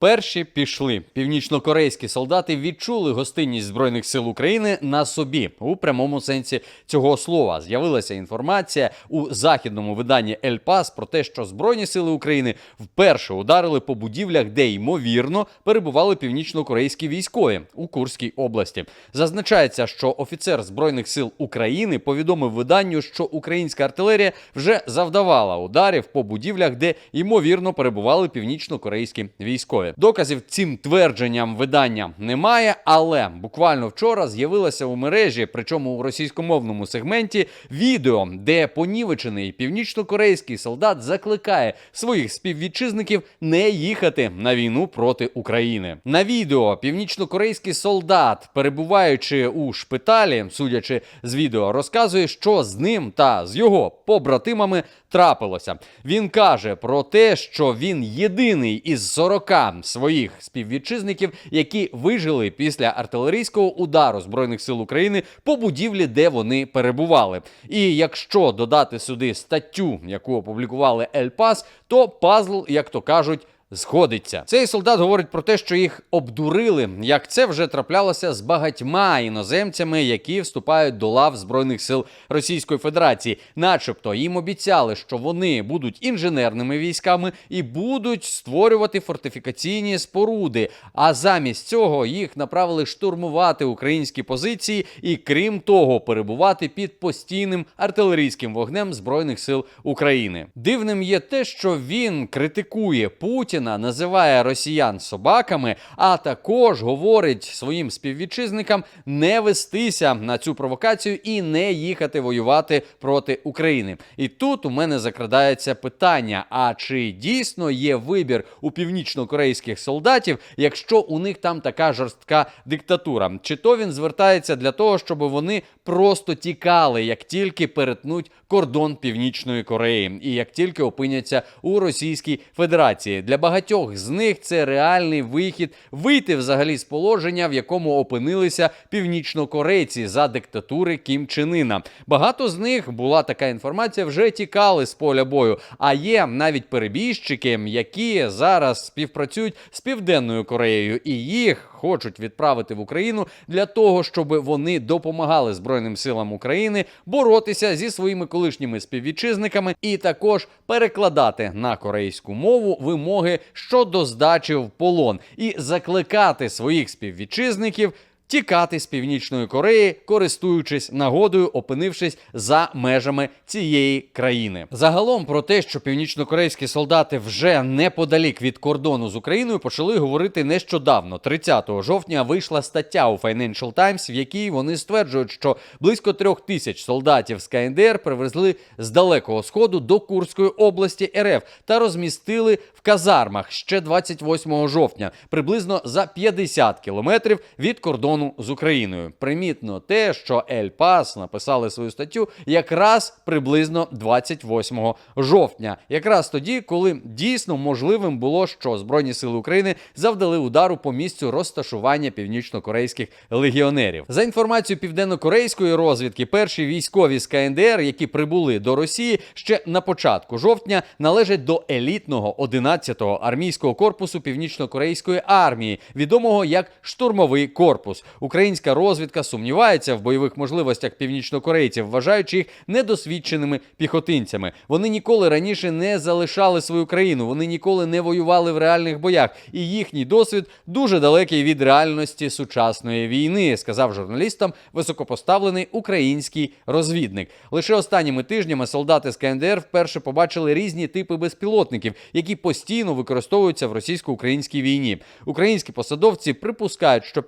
Перші пішли. Північнокорейські солдати відчули гостинність збройних сил України на собі у прямому сенсі цього слова. З'явилася інформація у західному виданні «Ель Пас» про те, що збройні сили України вперше ударили по будівлях, де ймовірно перебували північнокорейські військові у Курській області. Зазначається, що офіцер збройних сил України повідомив виданню, що українська артилерія вже завдавала ударів по будівлях, де ймовірно перебували північнокорейські військові. Доказів цим твердженням видання немає, але буквально вчора з'явилося у мережі, причому у російськомовному сегменті, відео, де понівечений північнокорейський солдат закликає своїх співвітчизників не їхати на війну проти України. На відео північнокорейський солдат, перебуваючи у шпиталі, судячи з відео, розказує, що з ним та з його побратимами трапилося. Він каже про те, що він єдиний із 40 своїх співвітчизників, які вижили після артилерійського удару збройних сил України по будівлі, де вони перебували. І якщо додати сюди статтю, яку опублікували Ель Пас, то пазл, як то кажуть. Сходиться. Цей солдат говорить про те, що їх обдурили, як це вже траплялося з багатьма іноземцями, які вступають до лав збройних сил Російської Федерації, начебто їм обіцяли, що вони будуть інженерними військами і будуть створювати фортифікаційні споруди. А замість цього їх направили штурмувати українські позиції і, крім того, перебувати під постійним артилерійським вогнем збройних сил України. Дивним є те, що він критикує Путіна, називає росіян собаками, а також говорить своїм співвітчизникам не вестися на цю провокацію і не їхати воювати проти України. І тут у мене закрадається питання: а чи дійсно є вибір у північно-корейських солдатів, якщо у них там така жорстка диктатура? Чи то він звертається для того, щоб вони просто тікали, як тільки перетнуть кордон Північної Кореї, і як тільки опиняться у Російській Федерації? Для багатьох з них це реальний вихід вийти взагалі з положення, в якому опинилися північнокорейці за диктатури Кім Чен Іна. Багато з них була така інформація, вже тікали з поля бою. А є навіть перебіжчики, які зараз співпрацюють з Південною Кореєю, і їх хочуть відправити в Україну для того, щоб вони допомагали Збройним силам України боротися зі своїми колишніми співвітчизниками, і також перекладати на корейську мову вимоги щодо здачі в полон і закликати своїх співвітчизників. Тікати з північної Кореї, користуючись нагодою, опинившись за межами цієї країни. Загалом про те, що північнокорейські солдати вже неподалік від кордону з Україною, почали говорити нещодавно. 30 жовтня вийшла стаття у Financial Times, в якій вони стверджують, що близько трьох тисяч солдатів з КНДР привезли з далекого сходу до Курської області РФ та розмістили в казармах ще 28 жовтня, приблизно за 50 кілометрів від кордону з Україною. Примітно те, що Ель Пас написали свою статтю якраз приблизно 28 жовтня, якраз тоді, коли дійсно можливим було, що Збройні сили України завдали удару по місцю розташування північно-корейських легіонерів. За інформацією південно-корейської розвідки, перші військові з КНДР, які прибули до Росії ще на початку жовтня, належать до елітного 11-го армійського корпусу північно-корейської армії, відомого як штурмовий корпус. Українська розвідка сумнівається в бойових можливостях північнокорейців, вважаючи їх недосвідченими піхотинцями. Вони ніколи раніше не залишали свою країну, вони ніколи не воювали в реальних боях, і їхній досвід дуже далекий від реальності сучасної війни, сказав журналістам високопоставлений український розвідник. Лише останніми тижнями солдати з КНДР вперше побачили різні типи безпілотників, які постійно використовуються в російсько-українській війні. Українські посадовці припускають, що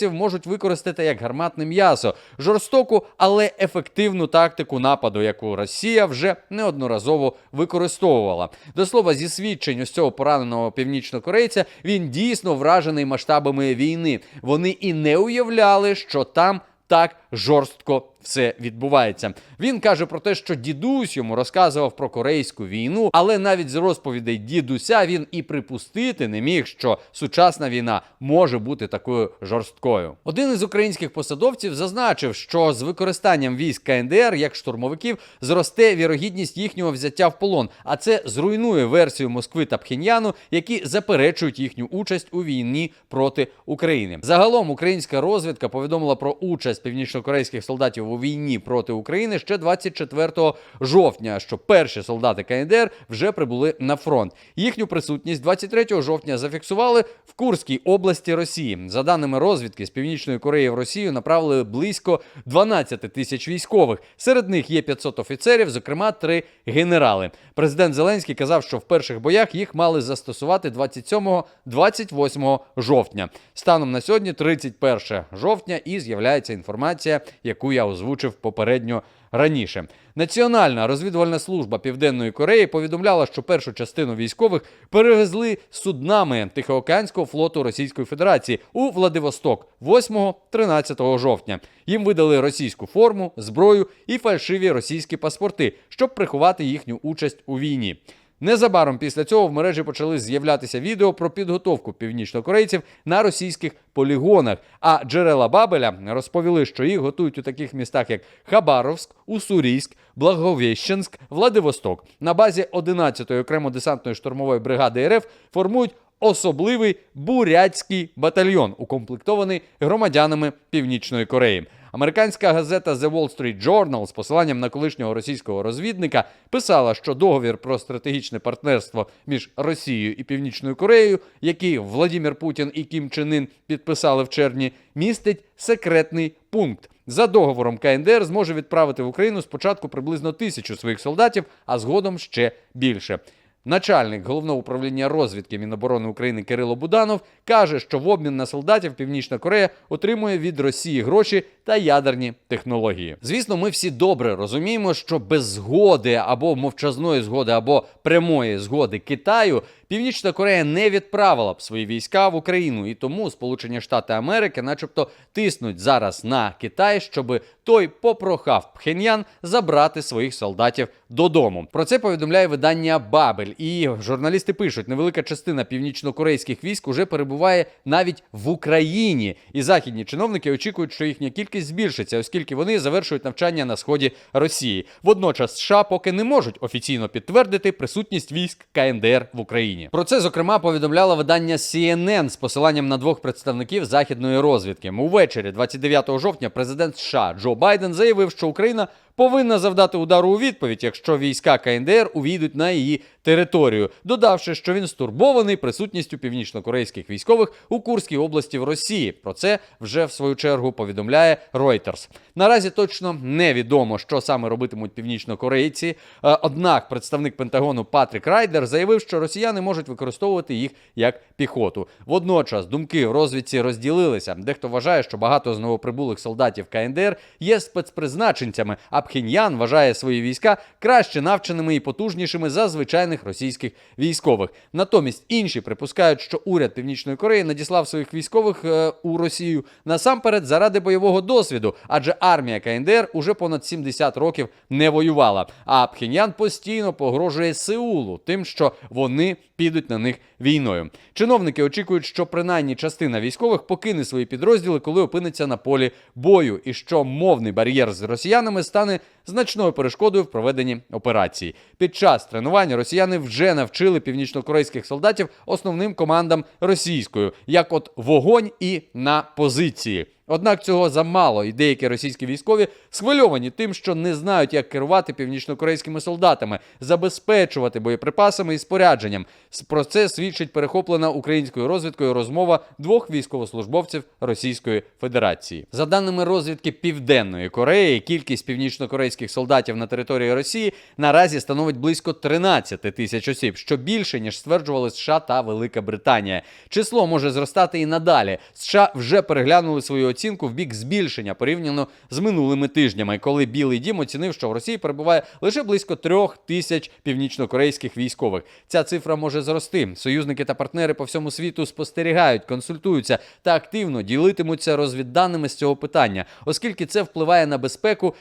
північнокорейців можуть використати як гарматне м'ясо жорстоку, але ефективну тактику нападу, яку Росія вже неодноразово використовувала. До слова, зі свідчень ось цього пораненого північнокорейця він дійсно вражений масштабами війни. Вони і не уявляли, що там так жорстко все відбувається. Він каже про те, що дідусь йому розказував про корейську війну, але навіть з розповідей дідуся він і припустити не міг, що сучасна війна може бути такою жорсткою. Один із українських посадовців зазначив, що з використанням військ КНДР як штурмовиків зросте вірогідність їхнього взяття в полон, а це зруйнує версію Москви та Пхеньяну, які заперечують їхню участь у війні проти України. Загалом українська розвідка повідомила про участь північнокорейських солдатів у війні проти України ще 24 жовтня, що перші солдати КНДР вже прибули на фронт. Їхню присутність 23 жовтня зафіксували в Курській області Росії. За даними розвідки, з північної Кореї в Росію направили близько 12 тисяч військових. Серед них є 500 офіцерів, зокрема три генерали. Президент Зеленський казав, що в перших боях їх мали застосувати 27-28 жовтня. Станом на сьогодні, 31 жовтня, і з'являється інформація, яку я озвучив попередньо раніше. Національна розвідувальна служба Південної Кореї повідомляла, що першу частину військових перевезли суднами Тихоокеанського флоту Російської Федерації у Владивосток 8-13 жовтня. Їм видали російську форму, зброю і фальшиві російські паспорти, щоб приховати їхню участь у війні. Незабаром після цього в мережі почали з'являтися відео про підготовку північнокорейців на російських полігонах. А джерела Бабеля розповіли, що їх готують у таких містах, як Хабаровськ, Уссурійськ, Благовіщенськ, Владивосток. На базі 11-ї окремо десантної штурмової бригади РФ формують особливий бурятський батальйон, укомплектований громадянами Північної Кореї. Американська газета The Wall Street Journal з посиланням на колишнього російського розвідника писала, що договір про стратегічне партнерство між Росією і Північною Кореєю, який Владімір Путін і Кім Чен Ін підписали в червні, містить секретний пункт. За договором КНДР зможе відправити в Україну спочатку приблизно тисячу своїх солдатів, а згодом ще більше. Начальник головного управління розвідки Міноборони України Кирило Буданов каже, що в обмін на солдатів Північна Корея отримує від Росії гроші та ядерні технології. Звісно, ми всі добре розуміємо, що без згоди або мовчазної згоди, або прямої згоди Китаю Північна Корея не відправила б свої війська в Україну, і тому Сполучені Штати Америки, начебто, тиснуть зараз на Китай, щоб той попрохав Пхеньян забрати своїх солдатів додому. Про це повідомляє видання Бабель. І журналісти пишуть, невелика частина північнокорейських військ уже перебуває навіть в Україні, і західні чиновники очікують, що їхня кількість збільшиться, оскільки вони завершують навчання на сході Росії. Водночас США поки не можуть офіційно підтвердити присутність військ КНДР в Україні. Про це зокрема повідомляло видання CNN з посиланням на двох представників західної розвідки. Увечері, 29 жовтня, президент США Джо Байден заявив, що Україна повинна завдати удару у відповідь, якщо війська КНДР увійдуть на її територію, додавши, що він стурбований присутністю північнокорейських військових у Курській області в Росії. Про це вже в свою чергу повідомляє Reuters. Наразі точно невідомо, що саме робитимуть північнокорейці. Е, Однак представник Пентагону Патрік Райдер заявив, що росіяни можуть використовувати їх як піхоту. Водночас думки в розвідці розділилися. Дехто вважає, що багато з новоприбулих солдатів КНДР є спецпризначенцями, а Пхеньян вважає свої війська краще навченими і потужнішими за звичайних російських військових. Натомість інші припускають, що уряд Північної Кореї надіслав своїх військових е, у Росію насамперед заради бойового досвіду, адже армія КНДР уже понад 70 років не воювала. А Пхеньян постійно погрожує Сеулу тим, що вони підуть на них війною. Чиновники очікують, що принаймні частина військових покине свої підрозділи, коли опиниться на полі бою, і що мовний бар'єр з росіянами стане значною перешкодою в проведенні операції. Під час тренувань росіяни вже навчили північнокорейських солдатів основним командам російською, як от вогонь і на позиції. Однак цього замало, і деякі російські військові схвильовані тим, що не знають, як керувати північнокорейськими солдатами, забезпечувати боєприпасами і спорядженням. Про це свідчить перехоплена українською розвідкою розмова двох військовослужбовців Російської Федерації. За даними розвідки Південної Кореї, кількість північнокорейських північнокорейських солдатів на території Росії наразі становить близько 13 тисяч осіб, що більше ніж стверджували США та Велика Британія. Число може зростати і надалі. США вже переглянули свою оцінку в бік збільшення порівняно з минулими тижнями, коли Білий Дім оцінив, що в Росії перебуває лише близько трьох тисяч північнокорейських військових. Ця цифра може зрости. Союзники та партнери по всьому світу спостерігають, консультуються та активно ділитимуться розвідданими з цього питання, оскільки це впливає на безпеку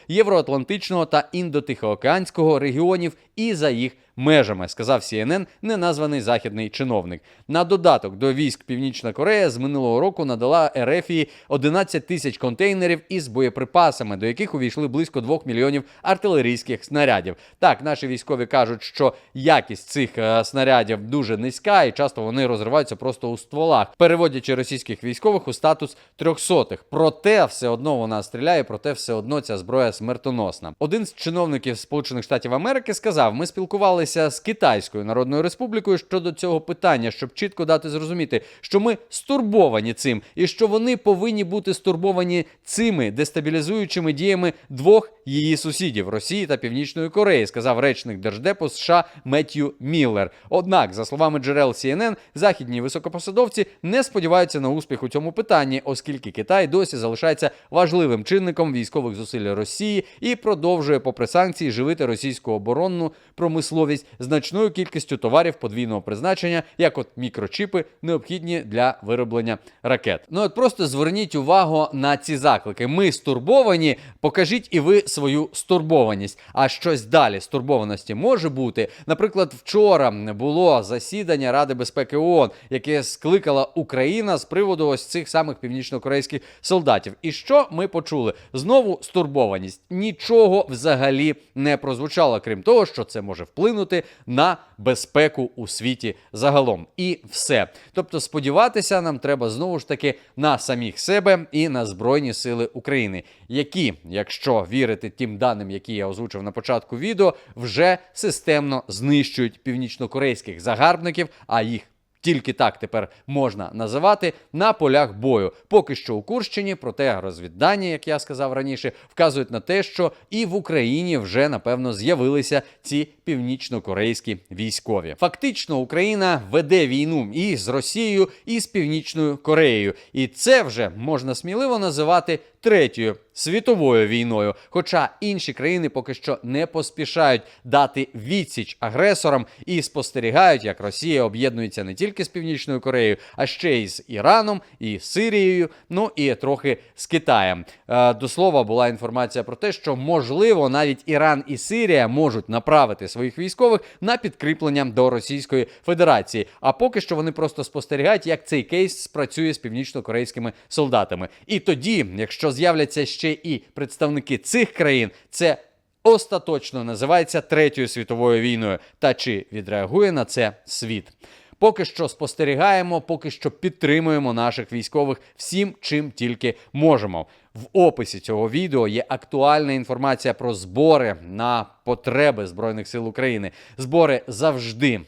євроатлантичного та індотихоокеанського регіонів і за їх межами, сказав CNN неназваний західний чиновник. На додаток до військ Північна Корея з минулого року надала Ерефії 11 тисяч контейнерів із боєприпасами, до яких увійшли близько 2 мільйонів артилерійських снарядів. Так, наші військові кажуть, що якість цих е, снарядів дуже низька, і часто вони розриваються просто у стволах, переводячи російських військових у статус трьохсотих. Проте все одно вона стріляє, проте все одно ця зброя смертоносна. Один з чиновників Сполучених Штатів Америки сказав: ми спілкувалися з Китайською Народною Республікою щодо цього питання, щоб чітко дати зрозуміти, що ми стурбовані цим, і що вони повинні бути стурбовані цими дестабілізуючими діями двох її сусідів Росії та Північної Кореї, сказав речник Держдепу США Меттью Міллер. Однак, за словами джерел CNN, західні високопосадовці не сподіваються на успіх у цьому питанні, оскільки Китай досі залишається важливим чинником військових зусиль Росії і продовжує, попри санкції, живити російську оборонну промисловість значною кількістю товарів подвійного призначення, як от мікрочіпи, необхідні для вироблення ракет. Ну от просто зверніть увагу на ці заклики. Ми стурбовані, покажіть і ви свою стурбованість. А щось далі стурбованості може бути. Наприклад, вчора було засідання Ради безпеки ООН, яке скликала Україна з приводу ось цих самих північнокорейських солдатів. І що ми почули? Знову стурбованість. Нічого взагалі не прозвучало, крім того, що це може вплинути на безпеку у світі загалом. І все. Тобто, сподіватися нам треба знову ж таки на самих себе і на Збройні Сили України, які, якщо вірити тим даним, які я озвучив на початку відео, вже системно знищують північнокорейських загарбників, а їх. Тільки так тепер можна називати на полях бою. Поки що у Курщині, проте розвіддання, як я сказав раніше, вказують на те, що і в Україні вже напевно з'явилися ці північно-корейські військові. Фактично, Україна веде війну і з Росією, і з Північною Кореєю, і це вже можна сміливо називати третьою світовою війною. Хоча інші країни поки що не поспішають дати відсіч агресорам і спостерігають, як Росія об'єднується не тільки з Північною Кореєю, а ще й з Іраном, і Сирією, ну і трохи з Китаєм. Е, До слова була інформація про те, що можливо навіть Іран і Сирія можуть направити своїх військових на підкріплення до Російської Федерації. А поки що вони просто спостерігають, як цей кейс спрацює з північно-корейськими солдатами. І тоді, якщо з'являться ще і представники цих країн, це остаточно називається третьою світовою війною. Та чи відреагує на це світ? Поки що спостерігаємо, поки що підтримуємо наших військових всім, чим тільки можемо. В описі цього відео є актуальна інформація про збори на потреби Збройних сил України. Збори завжди.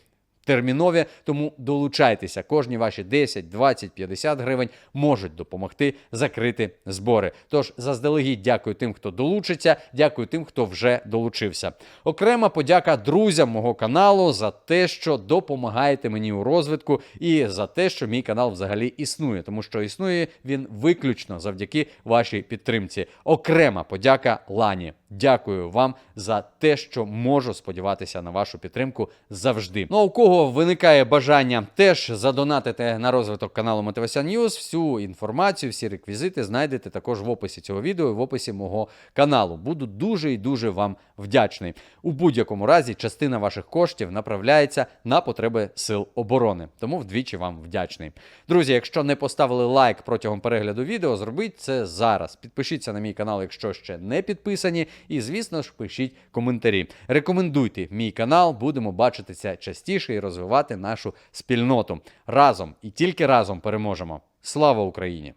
Термінові, тому долучайтеся. Кожні ваші 10, 20, 50 гривень можуть допомогти закрити збори. Тож заздалегідь дякую тим, хто долучиться. Дякую тим, хто вже долучився. Окрема подяка друзям мого каналу за те, що допомагаєте мені у розвитку, і за те, що мій канал взагалі існує, тому що існує він виключно завдяки вашій підтримці. Окрема подяка Лані. Дякую вам за те, що можу сподіватися на вашу підтримку завжди. Ну а у кого виникає бажання теж задонатити на розвиток каналу Мотивація Ньюз, всю інформацію, всі реквізити знайдете також в описі цього відео, і в описі мого каналу. Буду дуже і дуже вам вдячний. У будь-якому разі частина ваших коштів направляється на потреби сил оборони. Тому вдвічі вам вдячний. Друзі, якщо не поставили лайк протягом перегляду відео, зробіть це зараз. Підпишіться на мій канал, якщо ще не підписані. І, звісно ж, пишіть коментарі. Рекомендуйте мій канал, будемо бачитися частіше і розвивати нашу спільноту. Разом і тільки разом переможемо. Слава Україні!